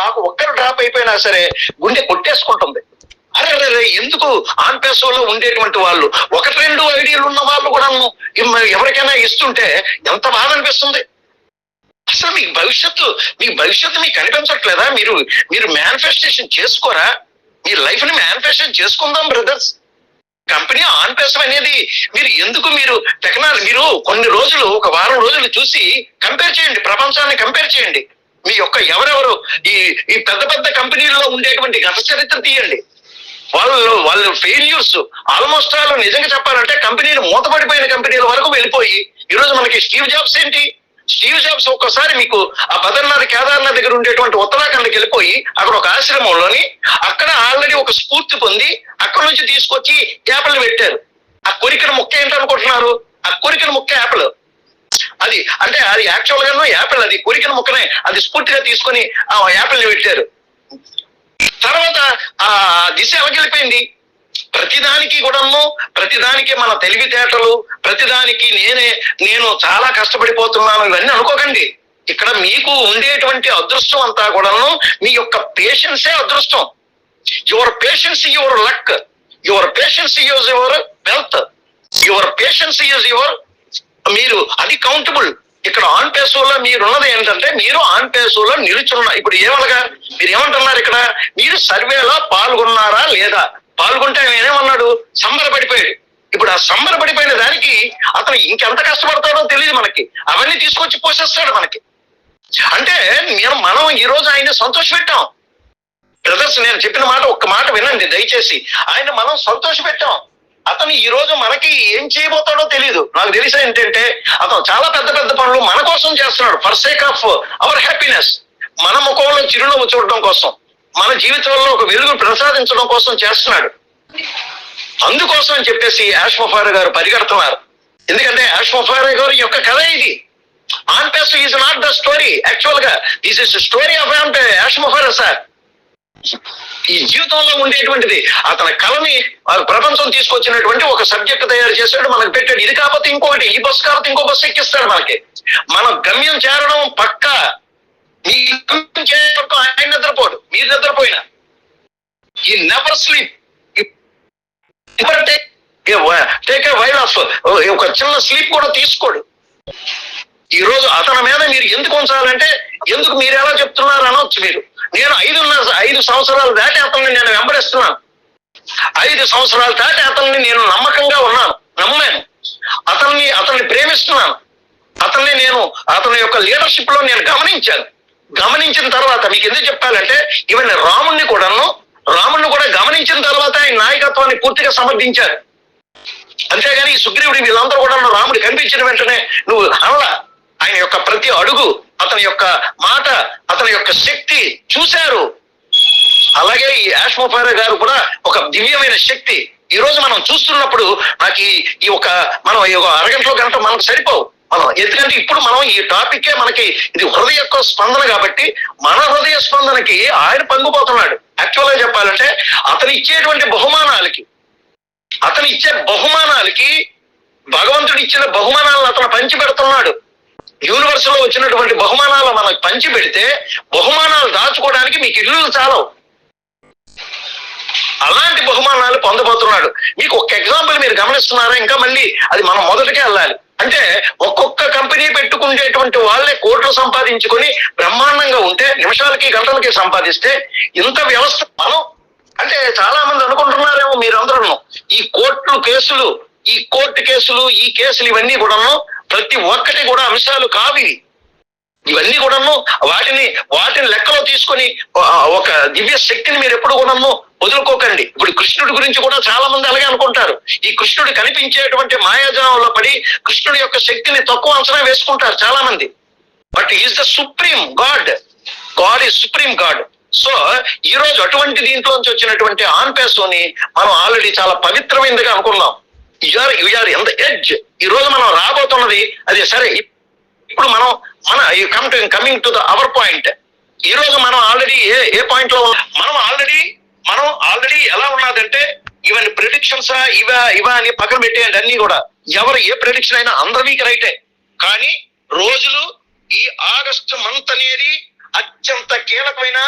నాకు ఒక్కరు డ్రాప్ అయిపోయినా సరే గుండె కొట్టేసుకుంటుంది. అరే ఎందుకు ఆన్ ఉండేటువంటి వాళ్ళు? ఒకటి రెండు ఐడియాలు ఉన్న వాళ్ళు కూడా ఎవరికైనా ఇస్తుంటే ఎంత బాధ అనిపిస్తుంది? అసలు మీ భవిష్యత్తు మీ భవిష్యత్తు మీకు కనిపించట్లేదా? మీరు మీరు మేనిఫెస్టేషన్ చేసుకోరా? మీ లైఫ్ని మేనిఫెస్టేషన్ చేసుకుందాం బ్రదర్స్ కంపెనీ ఆన్ పేసం అనేది మీరు ఎందుకు మీరు టెక్నాలజీ మీరు కొన్ని రోజులు ఒక వారం రోజులు చూసి కంపేర్ చేయండి ప్రపంచాన్ని కంపేర్ చేయండి. మీ యొక్క ఎవరెవరు? ఈ ఈ పెద్ద పెద్ద కంపెనీల్లో ఉండేటువంటి గత చరిత్ర తీయండి. వాళ్ళు వాళ్ళు ఫెయిల్యూర్స్ ఆల్మోస్ట్ ఆల్ నిజంగా చెప్పాలంటే కంపెనీలు మూతపడిపోయిన కంపెనీల వరకు వెళ్ళిపోయి ఈరోజు మనకి స్టీవ్ జాబ్స్ ఏంటి? స్టీవ్ జాబ్స్ ఒక్కసారి మీకు ఆ బదర్నాథ్ కేదార్నాథ్ దగ్గర ఉండేటువంటి ఉత్తరాఖండ్కి వెళ్ళిపోయి అక్కడ ఒక ఆశ్రమంలోని అక్కడ ఆల్రెడీ ఒక స్ఫూర్తి పొంది అక్కడ నుంచి తీసుకొచ్చి యాపిల్ పెట్టారు. ఆ కోరికను ముక్క ఏంటనుకుంటున్నారు? ఆ కోరికను ముక్క యాపిల్ అది అంటే అది యాక్చువల్ గాను యాపిల్ అది కొరికిన ముక్కనే అది స్ఫూర్తిగా తీసుకొని ఆ యాపిల్ని పెట్టారు. తర్వాత ఆ దిశ ఎలాగెళ్ళిపోయింది ప్రతిదానికి కూడాను ప్రతిదానికి మన తెలివితేటలు ప్రతిదానికి నేనే నేను చాలా కష్టపడిపోతున్నాను ఇవన్నీ అనుకోకండి. ఇక్కడ మీకు ఉండేటువంటి అదృష్టం అంతా కూడాను మీ యొక్క పేషెన్సే అదృష్టం. Your patience your luck your patience use your wealth your patience use your మీరు అది కౌంటబుల్ ఇక్కడ ఆన్ పేసోలో మీరు ఉన్నది ఏంటంటే మీరు ఆన్ పేసోలో నిలుచున్న ఇప్పుడు ఏమనగా? మీరు ఏమంటున్నారు ఇక్కడ? మీరు సర్వేలో పాల్గొన్నారా లేదా? పాల్గొంటే ఆయన ఏమన్నాడు? సంబరపడిపోయాడు ఇప్పుడు ఆ సంబరపడిపోయిన దానికి అతను ఇంకెంత కష్టపడతాడో తెలియదు మనకి. అవన్నీ తీసుకొచ్చి పోషిస్తాడు మనకి. అంటే నేను మనం ఈ రోజు ఆయన సంతోష పెట్టాం బ్రదర్స్ నేను చెప్పిన మాట ఒక్క మాట వినండి దయచేసి. ఆయన మనం సంతోష పెట్టాం అతను ఈ రోజు మనకి ఏం చేయబోతాడో తెలియదు నాకు తెలిసి ఏంటంటే అతను చాలా పెద్ద పెద్ద పనులు మన కోసం చేస్తున్నాడు. For sake of our happiness మన ముఖంలో చిరునవ్వు చూడడం కోసం. మన జీవితంలో ఒక వెలుగు ప్రసాదించడం కోసం చేస్తున్నాడు. అందుకోసం అని చెప్పేసి యాష్మఫారి గారు పరిగెడుతున్నారు. ఎందుకంటే యాష్ గారు యొక్క కథ ఇది. On pace is not the story యాక్చువల్గా దిస్ ఇస్ స్టోరీ ఆఫ్ యాష్మఫారి సార్ ఈ జీవితంలో ఉండేటువంటిది. అతని కళని ప్రపంచం తీసుకొచ్చినటువంటి ఒక సబ్జెక్ట్ తయారు చేశాడు మనకు పెట్టాడు. ఇది కాకపోతే ఇంకొకటి ఈ బస్సు కాకపోతే ఇంకో బస్సు ఎక్కిస్తాడు మనకి. మన గమ్యం చేరడం పక్క. మీ గమ్యం చేరడం ఆయన నిద్రపోడు మీరు నిద్రపోయినా. He never sleep take a while of ఒక చిన్న స్లీప్ కూడా తీసుకోడు. ఈ రోజు అతని మీద మీరు ఎందుకు ఉంచాలంటే ఎందుకు మీరు ఎలా చెప్తున్నారు అనొచ్చు మీరు. నేను ఐదున్నర ఐదు సంవత్సరాలు దాటి అతన్ని నేను వెంబడిస్తున్నాను. ఐదు సంవత్సరాలు దాటి అతన్ని నేను నమ్మకంగా ఉన్నాను. నమ్మాను. అతన్ని అతన్ని ప్రేమిస్తున్నాను. అతన్ని నేను అతని యొక్క లీడర్షిప్లో నేను గమనించాను. గమనించిన తర్వాత మీకు ఎందుకు చెప్పాలంటే ఈవెన్ రాముణ్ణి కూడాను రాముణ్ణి కూడా గమనించిన తర్వాత ఆయన నాయకత్వాన్ని పూర్తిగా సమర్థించారు. అంతేగాని ఈ సుగ్రీవుడి వీళ్ళందరూ కూడా రాముడు కనిపించిన వెంటనే నువ్వు అనలా. ఆయన యొక్క ప్రతి అడుగు అతని యొక్క మాట అతని యొక్క శక్తి చూశారు. అలాగే ఈ యాష్మోఫారా గారు కూడా ఒక దివ్యమైన శక్తి. ఈ రోజు మనం చూస్తున్నప్పుడు నాకు ఈ ఒక మనం ఈ ఒక అరగంటలో గంట మనకు సరిపోవు. మనం ఎందుకంటే ఇప్పుడు మనం ఈ టాపికే మనకి ఇది హృదయ యొక్క స్పందన కాబట్టి మన హృదయ స్పందనకి ఆయన పంగిపోతున్నాడు. యాక్చువల్గా చెప్పాలంటే అతను ఇచ్చేటువంటి బహుమానాలకి అతను ఇచ్చే బహుమానాలకి భగవంతుడు ఇచ్చిన బహుమానాలను అతను పంచి పెడుతున్నాడు యూనివర్స్లో వచ్చినటువంటి బహుమానాలు మనకు పంచి పెడితే బహుమానాలు దాచుకోవడానికి మీకు ఇల్లు చాలవు. అలాంటి బహుమానాలు పొందబోతున్నాడు. మీకు ఒక ఎగ్జాంపుల్ మీరు గమనిస్తున్నారా? ఇంకా మళ్ళీ అది మనం మొదటికే వెళ్ళాలి. అంటే ఒక్కొక్క కంపెనీ పెట్టుకునేటువంటి వాళ్ళే కోట్లు సంపాదించుకొని బ్రహ్మాండంగా ఉంటే నిమిషాలకి గంటలకి సంపాదిస్తే ఇంత వ్యవస్థ మనం అంటే చాలా మంది అనుకుంటున్నారేమో మీరందరూ ఈ కోర్టు కేసులు ఈ కోర్టు కేసులు ఈ కేసులు ఇవన్నీ కూడాను ప్రతి ఒక్కటి కూడా అంశాలు కావి. ఇవన్నీ కూడాను వాటిని వాటిని లెక్కలో తీసుకొని ఒక దివ్య శక్తిని మీరు ఎప్పుడు కూడాను వదులుకోకండి. ఇప్పుడు కృష్ణుడి గురించి కూడా చాలా మంది అలాగే అనుకుంటారు. ఈ కృష్ణుడు కనిపించేటువంటి మాయాజాలంలో పడి కృష్ణుడి యొక్క శక్తిని తక్కువ అంచనా వేసుకుంటారు చాలా మంది. But is the supreme God. God is supreme God. So ఈ రోజు అటువంటి దీంట్లోంచి వచ్చినటువంటి ఆన్ పేసోని మనం ఆల్రెడీ చాలా పవిత్రమైనదిగా అనుకున్నాం. యూఆర్ యూఆర్ ఎంత ద ఎడ్జ్. ఈ రోజు మనం రాబోతున్నది అది సరే. ఇప్పుడు మనం మన come to coming to the our point. ఈ రోజు మనం ఆల్రెడీ ఏ ఏ పాయింట్లో ఉన్నాం? మనం ఆల్రెడీ మనం ఆల్రెడీ ఎలా ఉన్నదంటే ఇవన్నీ ప్రిడిక్షన్స్ ఇవా ఇవా అని పక్కన పెట్టేయండి అన్ని కూడా. ఎవరు ఏ ప్రిడిక్షన్ అయినా అందరికీ రైటే. కానీ రోజులు ఈ ఆగస్టు మంత్ అనేది అత్యంత కీలకమైన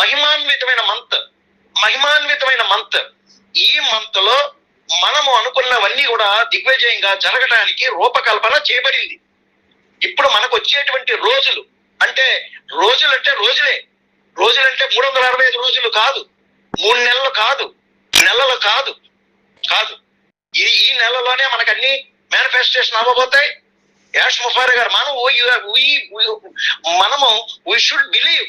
మహిమాన్వితమైన మంత్ మహిమాన్వితమైన మంత్ ఈ మంత్లో మనము అనుకున్నవన్నీ కూడా దిగ్విజయంగా జరగడానికి రూపకల్పన చేయబడింది. ఇప్పుడు మనకు వచ్చేటువంటి రోజులు అంటే రోజులు అంటే రోజులే. రోజులంటే మూడు వందల అరవై ఐదు రోజులు కాదు. మూడు నెలలు కాదు నెలలు కాదు కాదు. ఈ ఈ నెలలోనే మనకు అన్ని మేనిఫెస్టేషన్ అవ్వబోతాయి. యాష్ ముఫార్ గారు మనం మనము వీ షుడ్ బిలీవ్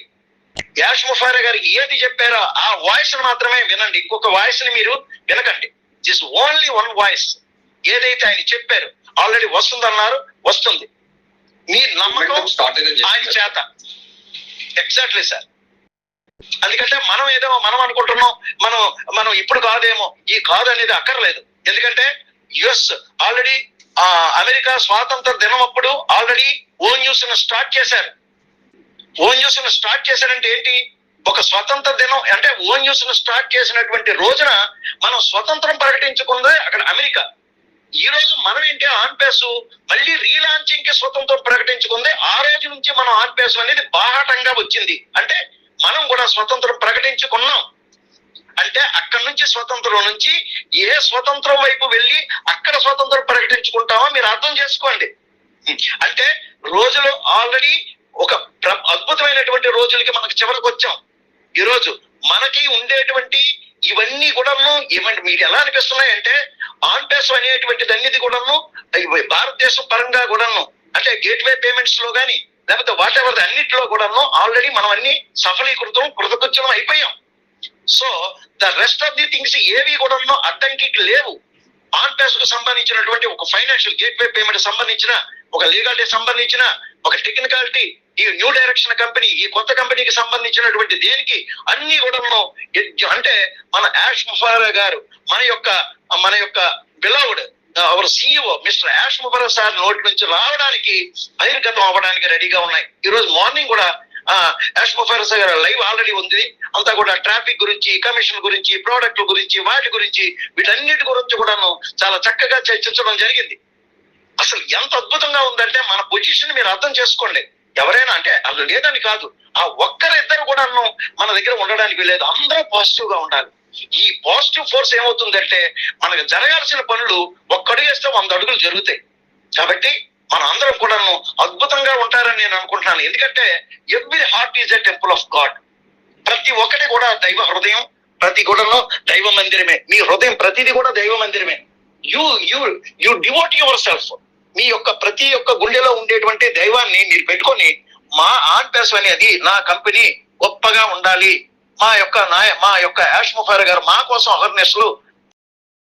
యాష్ ముఫార్ గారికి ఏది చెప్పారో ఆ వాయిస్ మాత్రమే వినండి. ఇంకొక వాయిస్ని మీరు వినకండి. దిస్ ఓన్లీ వన్ వాయిస్ ఏదైతే ఆయన చెప్పారు ఆల్రెడీ వస్తుందన్నారు వస్తుంది. మీ నమ్మకం ఆయన. చేత. ఎగ్జాక్ట్లీ సార్ ఎందుకంటే మనం ఏదో మనం అనుకుంటున్నాం మనం మనం ఇప్పుడు కాదేమో ఈ కాదు అనేది అక్కర్లేదు. ఎందుకంటే యుఎస్ ఆల్రెడీ అమెరికా స్వాతంత్ర దినం అప్పుడు ఆల్రెడీ ఓ న్యూస్ను స్టార్ట్ చేశారు. ఓ న్యూస్ను స్టార్ట్ చేశారంటే ఏంటి? ఒక స్వతంత్ర దినం అంటే ఓ న్యూస్ను స్టార్ట్ చేసినటువంటి రోజున మనం స్వతంత్రం ప్రకటించుకుందే అక్కడ అమెరికా. ఈ రోజు మనం ఏంటి? ఆన్ పేసు మళ్ళీ రీలాంచింగ్కి స్వతంత్రం ప్రకటించుకుంది ఆ రోజు నుంచి మనం ఆన్ పేసు అనేది బాహాటంగా వచ్చింది. అంటే మనం కూడా స్వతంత్రం ప్రకటించుకున్నాం. అంటే అక్కడి నుంచి స్వతంత్రం నుంచి ఏ స్వతంత్రం వైపు వెళ్ళి అక్కడ స్వతంత్రం ప్రకటించుకుంటామో మీరు అర్థం చేసుకోండి. అంటే రోజులు ఆల్రెడీ ఒక అద్భుతమైనటువంటి రోజులకి మనకు చివరికి వచ్చాం. ఈరోజు మనకి ఉండేటువంటి ఇవన్నీ కూడాను ఇవన్నీ మీరు ఎలా అనిపిస్తున్నాయి అంటే ఆన్ పేస్ అనేటువంటిది అన్నిది కూడాను భారతదేశం పరంగా కూడాను అంటే గేట్వే పేమెంట్స్లో కానీ లేకపోతే వాట్ ఎవర్ అన్నిటిలో కూడాను ఆల్రెడీ మనం అన్ని సఫలీకృతం కృతకృత్యం అయిపోయాం. So the rest of the things ఏవి కూడాను అడ్డంకి లేవు. ఆన్ పేస్కు సంబంధించినటువంటి ఒక ఫైనాన్షియల్ గేట్వే పేమెంట్ సంబంధించిన ఒక లీగాలిటీ సంబంధించిన ఒక టెక్నికాలిటీ ఈ న్యూ డైరెక్షన్ కంపెనీ ఈ కొత్త కంపెనీకి సంబంధించినటువంటి దేనికి అన్ని కూడాను అంటే మన యాష్ ముఫారా గారు మన యొక్క మన యొక్క beloved our CEO mister Yash Mufara sir నోటి నుంచి రావడానికి బహిర్గతం అవ్వడానికి రెడీగా ఉన్నాయి. ఈ రోజు మార్నింగ్ కూడా ఆ, Yash Mufara sir live already ఉంది. అంతా కూడా ట్రాఫిక్ గురించి కమిషన్ గురించి ప్రోడక్ట్ల గురించి వాటి గురించి వీటన్నిటి గురించి కూడాను చాలా చక్కగా చర్చించడం జరిగింది. అసలు ఎంత అద్భుతంగా ఉందంటే మన పొజిషన్ మీరు అర్థం చేసుకోండి. ఎవరైనా అంటే అది లేదని కాదు. ఆ ఒక్కరిద్దరు కూడాను మన దగ్గర ఉండడానికి లేదు అందరూ పాజిటివ్గా ఉండాలి. ఈ పాజిటివ్ ఫోర్స్ ఏమవుతుందంటే మనకు జరగాల్సిన పనులు ఒక్కడు వేస్తే వంద అడుగులు జరుగుతాయి. కాబట్టి మన అందరం కూడాను అద్భుతంగా ఉంటారని నేను అనుకుంటున్నాను. ఎందుకంటే every heart is a temple of God ప్రతి ఒక్కటి కూడా దైవ హృదయం ప్రతి కూడాను దైవ మందిరమే. మీ హృదయం ప్రతిది కూడా దైవ మందిరమే. You you you devote yourself మీ యొక్క ప్రతి ఒక్క గుండెలో ఉండేటువంటి దైవాన్ని మీరు పెట్టుకొని మా ఆన్ పేస్ అనేది నా కంపెనీ గొప్పగా ఉండాలి. మా యొక్క నాయ మా యొక్క యాష్ ముఫార్ గారు మా కోసం అవేర్నెస్లు